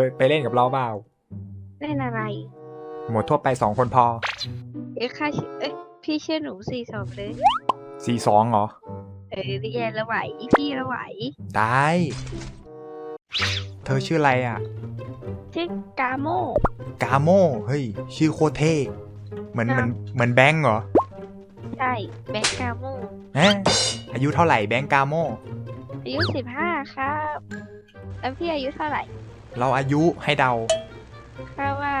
อไปเล่นกับเราเปล่าเล่นอะไร หมดทั่วไปสองคนพอ เอ้ยค่าชื่อเอ้ยพี่ชื่อหนูสี่สองเลย สี่สองเหรอ เออเรียนละไหวพี่ละไหวได้ เธอชื่ออะไรอะ ชื่อกาโมกาโมเฮ้ย ชื่อโคตรเท่เหมือนเหมือนเหมือนแบงก์เหรอใช่แบงค์กาโมฮะอายุเท่าไหร่แบงก์กาโมอายุสิบห้าครับ แล้วพี่อายุเท่าไหร่ เราอายุให้เดาข้าว่า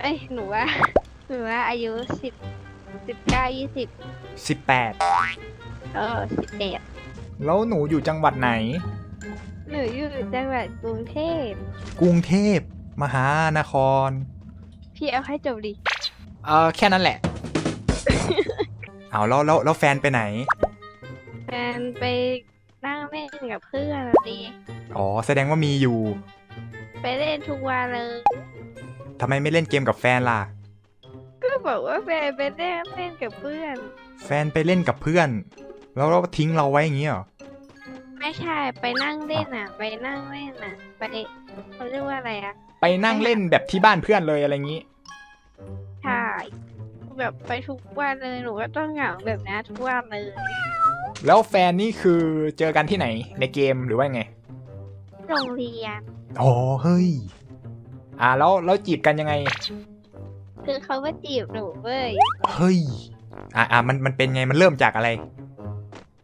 เอ้ย หนูว่า หนูว่าอายุสิบสิบเก้ายี่สิบ18 เออสิบเอ็ดแล้วหนูอยู่จังหวัดไหน หนูอยู่จังหวัดกรุงเทพ กรุงเทพ มหานคร พี่เอาให้จบดิ เออแค่นั้นแหละ เอาแล้วแล้วแล้วแฟนไปไหน แฟนไปนั่งเล่นกับเพื่อนดีอ๋อ แสดงว่ามีอยู่ ไปเล่นทุกวันเลย ทำไมไม่เล่นเกมกับแฟนล่ะ ก็บอกว่าแฟนไปเล่นเล่นกับเพื่อน แฟนไปเล่นกับเพื่อน แล้วเราทิ้งเราไว้อย่างงี้เหรอ ไม่ใช่ไปนั่งเล่นอะ ไปนั่งเล่นอะ ไปเขาเรียกว่าอะไรอะไปนั่งเล่นแบบที่บ้านเพื่อนเลยอะไรอย่างงี้ ใช่แบบไปทุกวันเลยหนูก็ต้องเหงาแบบนี้ทุกวันเลย แล้วแฟนนี่คือเจอกันที่ไหนในเกมหรือว่าไง โรงเรียน อ๋อเฮ้ย อ่าแล้วแล้วจีบกันยังไง คือเขามาจีบหนูเว้ย เฮ้ย อ่าอ่ามันมันเป็นไงมันเริ่มจากอะไร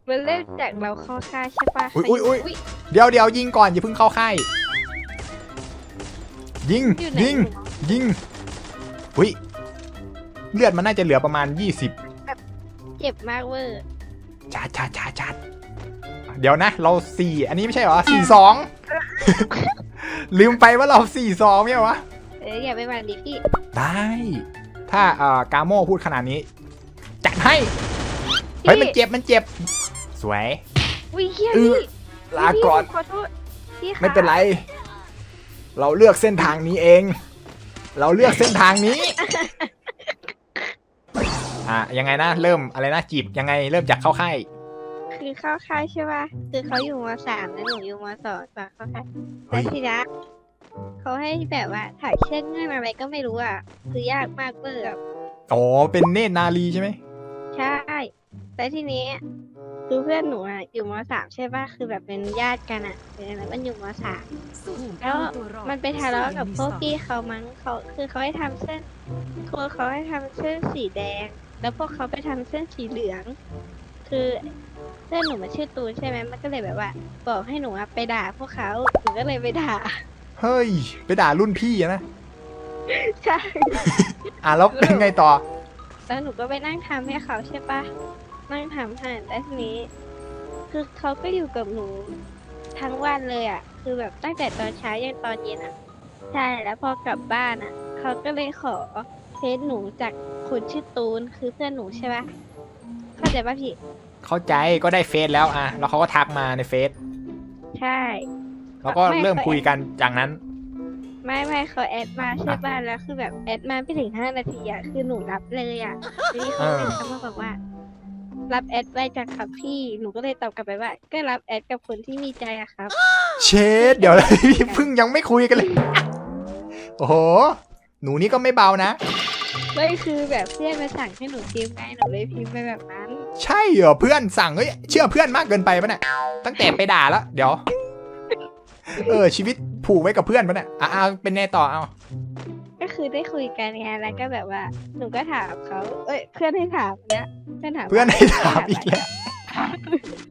มันเริ่มจากเราเข้าค่ายใช่ปะอุ๊ยอุ๊ยอุ๊ย เดี๋ยวเดี๋ยวยิงก่อนอย่าเพิ่งเข้าค่ายยิงอยู่ไหนยิงยิงหุยเลือดมันน่าจะเหลือประมาณ 20เจ็บมากเวอร์ชาดชาดชาดชาดเดี๋ยวนะ เราสี่อันนี้ไม่ใช่เหรอสี่สอง ลืมไปว่าเราสี่สองไม่ใช่เหรอวะ เอออย่าไปหวันดิพี่ได้ ถ้าเอ่อกาโมพูดขนาดนี้ จัดให้ เฮ้ย มันเจ็บมันเจ็บ สวยอุ้ยเฮียเอพี่อลาก่อน พี่ขอโทษพี่คะไม่เป็นไร เราเลือกเส้นทางนี้เอง เราเลือกเส้นทางนี้ อะยังไงนะ เริ่มอะไรนะจีบยังไงเริ่มจากเข้าค่าย คือเข้าค่ายใช่ป่ะคือเขาอยู่มสามแล้วหนูอยู่มสองตอนเข้าค่ายเฮ้แล้วย ทีนี้เขาให้แบบว่าถ่ายเชือกเงื่อนอะไรก็ไม่รู้อะ คือยากมากเบอร์อะอ๋อ เป็นเนตรนารีใช่ไหมใช่แล้วทีนี้คือเพื่อนหนูอะอยู่มสามใช่ป่ะคือแบบเป็นญาติกันอะเป็นอะไรมันอยู่มสาม แล้วมันไปทะเลาะกับพวกพี่เขามั้งเขาคือเขาให้ทำเส้นครูเขาให้ทำเส้นสีแดง แล้วพวกเขาไปทำเส้นสีเหลือง คือเพื่อนหนูมันชื่อตูนใช่ไหมมันก็เลยแบบว่า บอกให้หนูอะไปด่าพวกเขาหนูก็เลยไปด่า เฮ้ย ไปด่ารุ่นพี่อะนะ ใช่ อะแล้วเป็นไงต่อ แล้วหนูก็ไปนั่งทำให้เขาใช่ปะนั่งทำให้แล้วทีนี้ คือเขาก็อยู่กับหนูทั้งวันเลยอะ คือแบบตั้งแต่ตอนเช้ายันตอนเย็นอะ ใช่แล้วพอกลับบ้านอะ เขาก็เลยขอเฟซหนูจากคนชื่อตูนคือเพื่อนหนูใช่ปะ เข้าใจปะพี่ เข้าใจก็ได้เฟซแล้วอะแล้วเขาก็ทักมาในเฟซใช่ แล้วก็เริ่มคุยกันจากนั้น ไม่ไม่เขาแอดมาใช่ป่ะแล้วคือแบบแอดมาไม่ถึงห้านาทีอะคือหนูรับเลยอะทีนี้เขาเลยเขามาบอกว่า รับแอดไว้จากครับพี่หนูก็เลยตอบกลับไปว่า ก็รับแอดกับคนที่มีใจอะครับ เชดเดี๋ยวเลยเพิ่งยังไม่คุยกันเลย โอ้โห หนูนี่ก็ไม่เบานะ ไม่คือแบบเพื่อนมาสั่งให้หนูพิมพ์ไงหนูเลยพิมพ์ไปแบบนั้นใช่เหรอเพื่อนสั่งเฮ้ยเชื่อเพื่อนมากเกินไปปะเนี่ยตั้งแต่ไปด่าแล้ว เดี๋ยว เออ ชีวิตผูกไว้กับเพื่อนปะเนี่ยอะอะเป็นไงต่อเอาก็คือได้คุยกันไงแล้วก็แบบว่า หนูก็ถามเขาเอ้ยเพื่อนให้ถามเนี่ยเพื่อนถามว่าเพื่อนให้ถามอีกแล้ว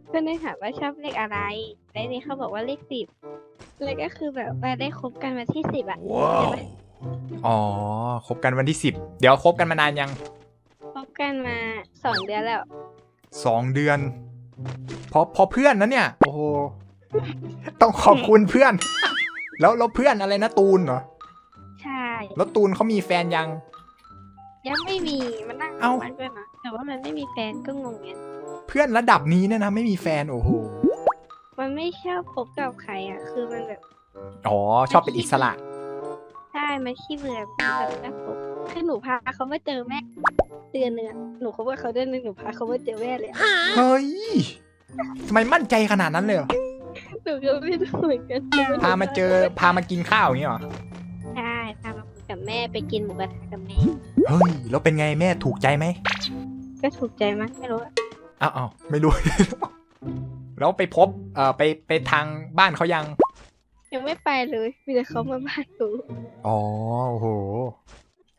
เพื่อนให้ถามว่าชอบเลขอะไรแล้วนี่เขาบอกว่าเลขสิบแล้วก็คือแบบว่าได้คบกันมาที่สิบอะใช่ไหม อ๋อคบกันวันที่สิบเดี๋ยวคบกันมานานยังคบกันมาสองเดือนแล้ว สองเดือนเพราะเพราะเพื่อนนะเนี่ย โอ้โหต้องขอบคุณเพื่อน แล้วแล้วเพื่อนอะไรนะตูนเหรอใช่ แล้วตูนเขามีแฟนยัง ยังไม่มีมันนั่งเอ้าวันด้วยนะแต่ว่ามันไม่มีแฟนก็งงเงี้ยเพื่อนระดับนี้เนี่ยนะไม่มีแฟนโอ้โหมันไม่ชอบคบกับใครอะ คือมันแบบอ๋อชอบเป็นอิสระใช่มันขี้เบื่อมันแบบไม่คบคือหนูพาเขามาเจอแม่เดือนหนึงอะหนูคบกับเขาเดือนหนึงหนูพาเขามาเจอแม่เลยอะเฮ้ยทำไมมั่นใจขนาดนั้นเลยเหรอหนูก็ไม่รู้เหมือนกันพามาเจอพามากินข้าวอย่างนี้เหรอใช่พามาคุยกับแม่ไปกินหมูกระทะกับแม่เฮ้ยแล้วเป็นไงแม่ถูกใจไหมก็ถูกใจมั้ยไม่รู้อะอ้าวอ้าวไม่รู้แล้วไปพบเอ่อไปไปทางบ้านเขายัง ยังไม่ไปเลย มีแต่เขามาบ้านหนูอ๋อโอ้โห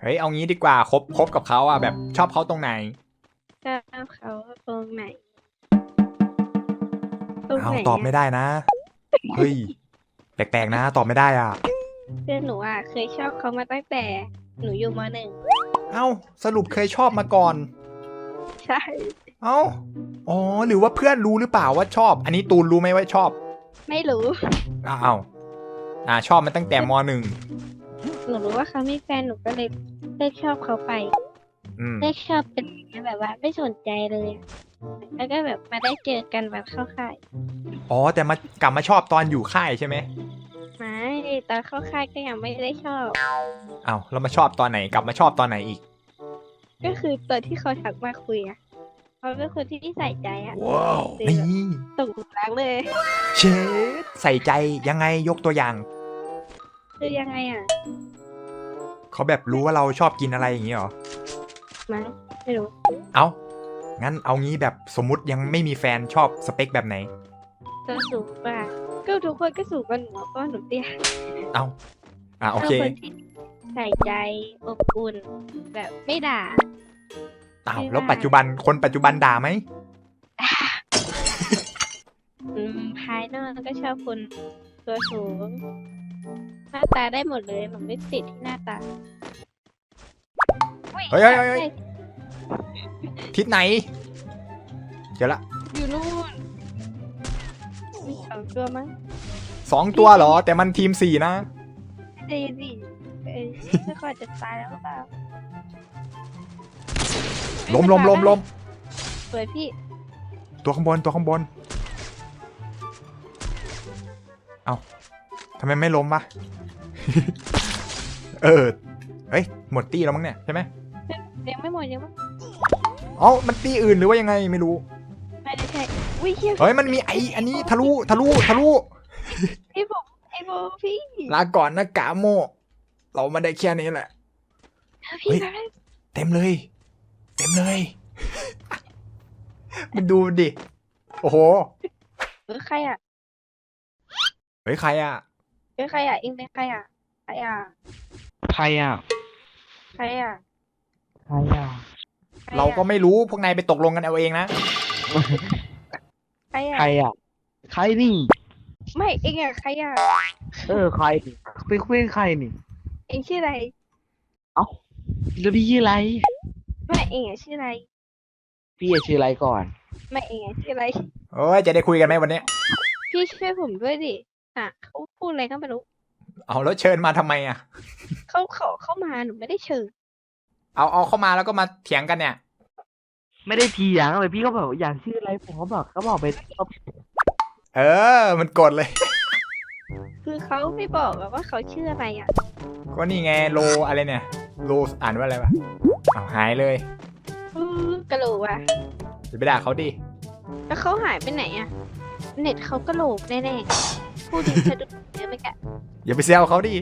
เฮ้ยเอางี้ดีกว่าคบคบกับเขาอะแบบชอบเขาตรงไหนชอบเขาตรงไหนตรงเอาไหนตอบไม่ได้นะเฮ้ยแปลกๆนะ ตอบไม่ได้อะ เพื่อนหนูอะเคยชอบเขามาตั้งแต่หนูอยู่มหนึ่งเอ้าสรุปเคยชอบมาก่อน ใช่ เอ้าอ๋อหรือว่าเพื่อนรู้หรือเปล่าว่าชอบ อันนี้ตูนรู้ไหมว่าชอบไม่รู้ อ้าว อ่าชอบมาตั้งแต่มหนึ่งหนูรู้ว่าเขามีแฟนหนูก็เลยเลิกชอบเขาไปอืมเลิกชอบเป็นแบบว่าไม่สนใจเลยอะแล้วก็แบบมาได้เจอกันแบบเข้าค่ายอ๋อแต่มากลับมาชอบตอนอยู่ค่ายใช่ไหมไม่ตอนเข้าค่ายก็ยังไม่ได้ชอบอ้าวแล้วมาชอบตอนไหนกลับมาชอบตอนไหนอีก ก็คือตอนที่เขาทักมาคุยอะ เขาเป็นคนที่ใส่ใจอะว้าวนี่นี่ตกหลุมรักเลย เชดใส่ใจยังไงยกตัวอย่าง คือยังไงอะเขาแบบรู้ว่าเราชอบกินอะไรอย่างนี้เหรอมั้งไม่รู้ เอางั้นเอางี้แบบสมมติยังไม่มีแฟนชอบสเปคแบบไหนตัวสูงกว่าก็ทุกคนก็สูงกว่าหนูเพราะว่าหนูเตี้ยเอาอะโอเคชบคนที่ใส่ใจอบอุ่นแบบไม่ด่า อ้าวไม่แล้วได้ปัจจุบันคนปัจจุบันด่าไหมอืมภายนอกก็ชอบคนตัวสูงหน้าตาได้หมดเลยหนูไม่ติดที่หน้าตาเฮ้ยเฮ้ยเฮ้ยเฮ้ยทิศไหน เจอละอยู่นู่นมีสองตัวมั้งสองตัวเหรอ แต่มันทีมสี่นะได้ยินดิเอ้ยไม่ค่อยจะตายแล้วหรือเปล่า ล้มล้มล้มล้มสวยพี่ ตัวข้างบนตัวข้างบน เอาทำไมไม่ล้มปะเออ เฮ้ย หมดตีแล้วมั้งเนี่ยใช่ไหมยังไม่หมดยังไม่เอ้ามันตีอื่นหรือว่ายังไงไม่รู้ ไม่ได้ใช่อุ้ยเฮียเฮ้ยมันมีไออันนี้ทะลุทะลุทะลุไอ้ผมไอ้โบพี่ ลาก่อนนะกาโม เรามาได้แค่นี้แหละพี่เฮ้ยมาได้เต็มเลย เต็มเลย มันดูดิ โอ้โห เออใครอะเฮ้ย ใครอะ เออใครอะเองเป็นใครอะใครอะใครอะใครอะใครอะใคเราก็ไม่รู้ พวกนายไปตกลงกันเอาเองนะ ใครอะใครอะใครนี่ ไม่เองอะใครอะเออใครนี่เป็นเป็นใครนี่เองชื่ออะไรแล้วพี่ชื่ออะไร ไม่เองอะชื่ออะไร พี่อะชื่ออะไรก่อนไม่เองอะชื่ออะไรเอ้ยจะได้คุยกันไหมวันนี้พี่ช่วยผมด้วยดิอะเขาพูดอะไรก็ไม่รู้เอาแล้วเชิญมาทำไมอะ เขาเขาเข้ามาหนูไม่ได้เชิญเอาเอาเข้ามาแล้วก็มาเถียงกันเนี่ย ไม่ได้ทีอย่างเลยพี่ก็แบบอยากชื่ออะไรผมก็บอกก็บอกไปเออ มันกดเลย คือเขาไม่บอกอะว่าเขาชื่ออะไรอะก็นี่ไงโลอะไรเนี่ย โลอ่านว่าอะไรวะ เอาหายเลยอือกระโหลกอะ จะไปด่าเขาดิแล้วเขาหายไปไหนอะ เน็ตเขากระโหลกแน่ๆพูดถึงสะดุดเยอะไหมกะ อย่าไปเซลเขาดิ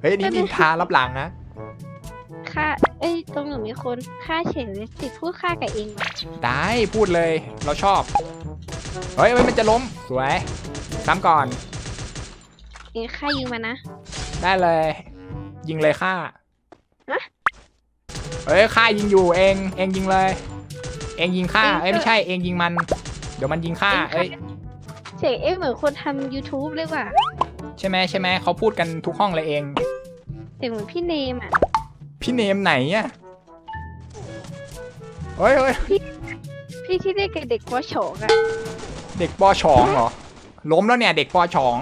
เฮ้ยนี่นินทารับหลังนะค่า เอ้ย ตรงหนูมีคนค่าเฉยเลยติดพูดค่ากับเองวะได้พูดเลยเราชอบเฮ้ยเฮ้ยมันจะล้มสวยซ้ำก่อนเองค่ายิงมานะ ได้เลย ยิงเลยค่าฮะ เฮ้ยค่ายิงอยู่เองเองยิงเลย เองยิงค่าเองก็เอ้ยไม่ใช่เองยิงมัน เดี๋ยวมันยิงค่าเองเอ้ยเสียงเอ๊ะเหมือนคนทำ YouTube เลยว่ะใช่ไหมใช่ไหมเขาพูดกันทุกห้องเลยเองเสียงเหมือนพี่เนมอะพี่เนมไหนอะเฮ้ยเฮ้ยพี่ที่เรียกกับเด็กวชองอะเด็กปอฉองเหรอล้มแล้วเนี่ยเด็กปอฉอง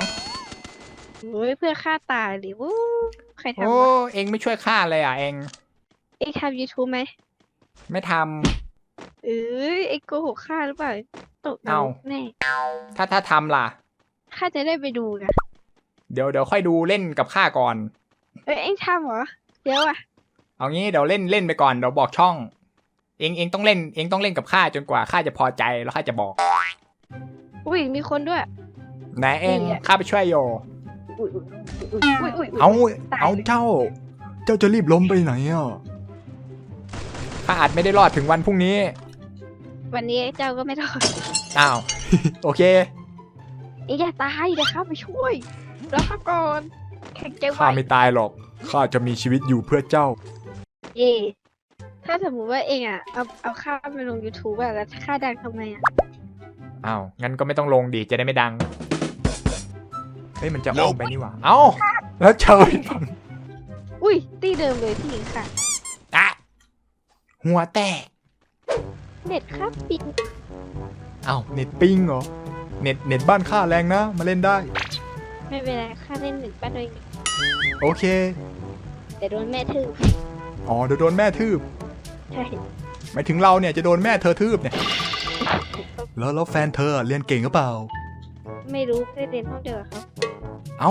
โอ้ยเพื่อค่าตายหรือวู้ใครทำโอ้วะเองไม่ช่วยข้าเลยอะเองเองทำ YouTube ไหมไม่ทำเอ้ยเองโกหกข้าหรือเปล่าตกเอานรกแน่ถ้าถ้าทำล่ะ ข้าจะได้ไปดูนะเดี๋ยวเดี๋ยวค่อยดูเล่นกับข้าก่อน เอ้ยเองทำเหรอเดี๋ยวอะเอางี้เดี๋ยวเล่นเล่นไปก่อนเดี๋ยวบอกช่อง เองเองต้องเล่นเองต้องเล่นกับข้าจนกว่าข้าจะพอใจแล้วข้าจะบอกอุ้ยมีคนด้วย ไหนเองข้าไปช่วยโยอุ้ยอุ้ยอุ้ยอุ้ยอุ้ยเอาตาย เอาเลยเจ้า เจ้าจะรีบล้มไปไหนอะ ข้าอาจไม่ได้รอดถึงวันพรุ่งนี้ วันนี้เจ้าก็ไม่รอดอ้าว โอเคอีอย่าตายเดี๋ยวข้าไปช่วยแล้วข้าก่อนแข็งใจไว้ข้าไม่ตายหรอกข้าจะมีชีวิตอยู่เพื่อเจ้าเย่ถ้าสมมุติว่าเองอะเอาเอาข้าไปลง YouTube อะแล้วข้าดังทำไงอะอ้าวงั้นก็ไม่ต้องลงดีจะได้ไม่ดังเฮ้ยมันจะอ้อมไปนี่หว่าเอ้าแล้วเจออีกฝั่งอุ้ยตีเดิมเลยพี่หญิงค่ะอะ หัวแตก เน็ตครับปิงเอ้าเน็ตปิ้งเหรอ เน็ตเน็ตบ้านข้าแรงนะ มาเล่นได้ ไม่เป็นไรข้าเล่นหนึ่งป้าด้วยโอเค แต่โดนแม่ทืบอ๋อเดี๋ยวโดนแม่ทืบใช่หมายถึงเราเนี่ยจะโดนแม่เธอทืบเนี่ย แล้วแล้วแฟนเธอเรียนเก่งหรือเปล่า ไม่รู้ไม่ได้เรียนห้องเดียวกับเขาเอ้า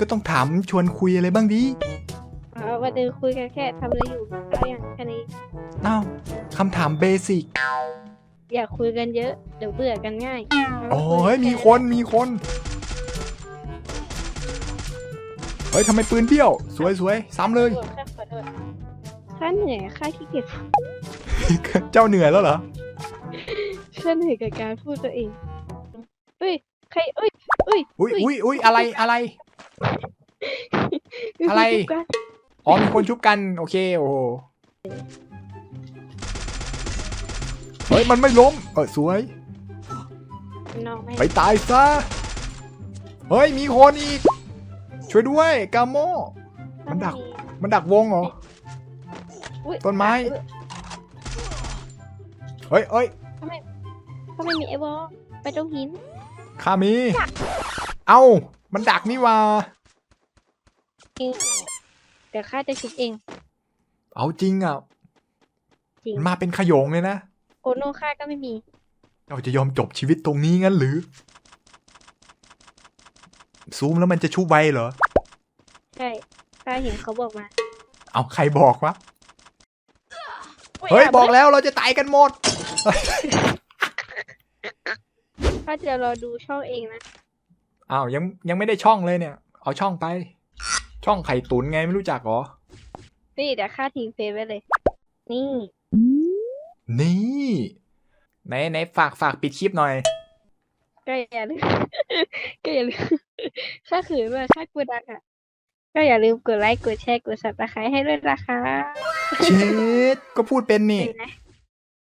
ก็ต้องถามชวนคุยอะไรบ้างดิ อ๋อวันเดินคุยกันแค่ทำอะไรอยู่ก็อย่างแค่นี้เอ้าคำถามเบสิกอยากคุยกันเยอะเดี๋ยวเบื่อกันง่ายโอ้ยมีคนมีคน เฮ้ยทำไมปืนเบี้ยว สวยสวยซ้ำเลยขอโทษข้าขอโทษข้าเหนื่อยข้าขี้เกียจเจ้าเหนื่อยแล้วเหรอ ข้าเหนื่อยกับการพูดตัวเองเอ้ยใครเอ้ยเอ้ยอุ้ยอุ้ยอุ้ยอะไรอะไรมีคนอะไรจุ๊บกัน อ๋อมีคนชุบกัน โอเค โอ้โห เฮ้ย มันไม่ล้ม เออสวย น้องไม่ไปตายซะ เฮ้ย มีคนอีก ช่วยด้วย กาโม มันดัก มันดักวงเหรอ อุ๊ยต้นไม้ เฮ้ยเฮ้ยถ้าไม่มีไอ้บอลไปตรงหิน ข้ามี เอ้า มันดักนี่หว่าเอง เดี๋ยวข้าจะชุบเอง เอาจริงอะจริง มันมาเป็นขโยงเลยนะโอโนข้าก็ไม่มี เราจะยอมจบชีวิตตรงนี้งั้นหรือ ซูมแล้วมันจะชุบไวเหรอ ใช่ข้าเห็นเขาบอกมาเอาใครบอกวะ เฮ้ย บอกแล้วเราจะตายกันหมด ข้าจะรอดูช่องเองนะ อ้าวยังยังไม่ได้ช่องเลยเนี่ย เอาช่องไป ช่องไข่ตุ๋นไงไม่รู้จักเหรอ นี่เดี๋ยวข้าทิ้งเฟซไว้เลย นี่ นี่ไหนไหนฝากฝากปิดคลิปหน่อย ก็อย่าลืม ก็อย่าลืมข้าขืนว่าข้ากลัวดังอะ ก็อย่าลืมกดไลค์ กดแชร์ กด subscribe ให้ด้วยนะคะ เช็ดก็พูดเป็นนี่เลยนะ